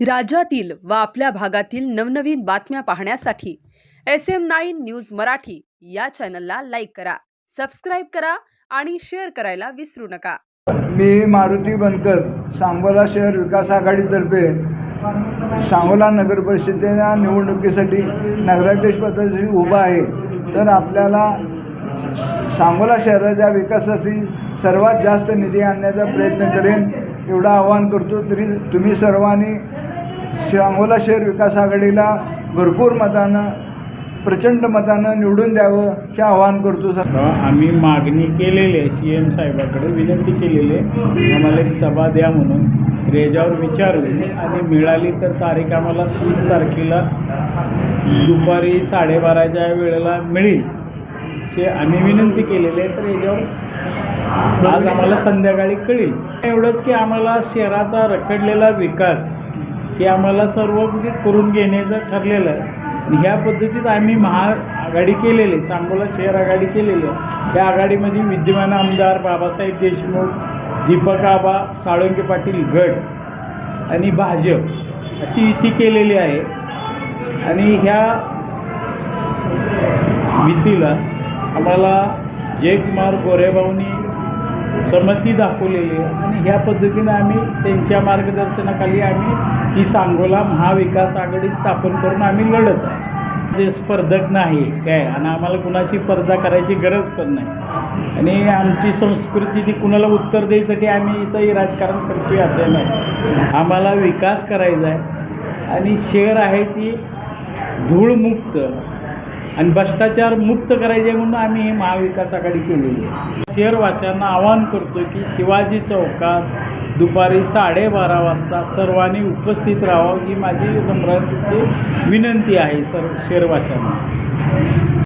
राज्यातील व आपल्या भागातील नवनवीन बातम्या पाहण्यासाठी S M nine news Marathi या चॅनलला लाईक करा सबस्क्राईब करा आणि शेअर करायला विसरू नका. मी मारुती बनकर सांगोला शहर विकास आघाडीतर्फे सांगोला नगर परिषदेच्या निवडणुकीसाठी नगराध्यक्ष पदासाठी उभा आहे. तर आपल्याला सांगोला शहराच्या विकासासाठी सर्वात जास्त निधी आणण्याचा प्रयत्न करेन एवढं आवाहन करतो तरी तुम्ही सर्वांनी सांगोला शहर विकास आघाडीला भरपूर मतानं प्रचंड मतानं निवडून द्यावं हे आवाहन करतो सर. आम्ही मागणी केलेली आहे सी एम साहेबाकडे विनंती केलेली आहे आम्हाला एक सभा द्या म्हणून. रेजावर विचारून आणि मिळाली तर तारीख आम्हाला तीस तारखेला दुपारी साडेबाराच्या वेळेला मिळेल. असे आम्ही विनंती केलेली आहे तर याच्यावर आज आम्हाला संध्याकाळी कळेल. एवढंच की आम्हाला शहराचा रखडलेला विकास हे आम्हाला सर्व म्हणजे करून घेण्याचं ठरलेलं आहे. ह्या पद्धतीत आम्ही महाआघाडी केलेली सांगोला शहर आघाडी केलेली आहे. त्या आघाडीमध्ये विद्यमान आमदार बाबासाहेब देशमुख दीपक आबा साळुंके पाटील गट आणि भाजप अशी युती केलेली आहे. आणि ह्या युतीला आम्हाला जयकुमार गोरेभाऊनी समती दाखवलेली आहे. आणि ह्या पद्धतीने आम्ही त्यांच्या मार्गदर्शनाखाली आम्ही ही सांगोला महाविकास आघाडी स्थापन करून आम्ही लढत आहे. जे स्पर्धक नाही काय? आणि आम्हाला कुणाची स्पर्धा करायची गरज पण नाही. आणि आमची संस्कृती ती कुणाला उत्तर द्यायसाठी आम्ही इथंही राजकारण करतोय असं नाही. आम्हाला विकास करायचा आहे. आणि शहर आहे ती धूळमुक्त. आणि भ्रष्टाचार मुक्त करायचे म्हणून आम्ही ही महाविकास आघाडी केलेली आहे. शहरवासियांना आवाहन करतो की शिवाजी चौकात दुपारी साडेबारा वाजता सर्वांनी उपस्थित राहावं ही माझी नम्रतेची विनंती आहे सर्व शहरवासियांना.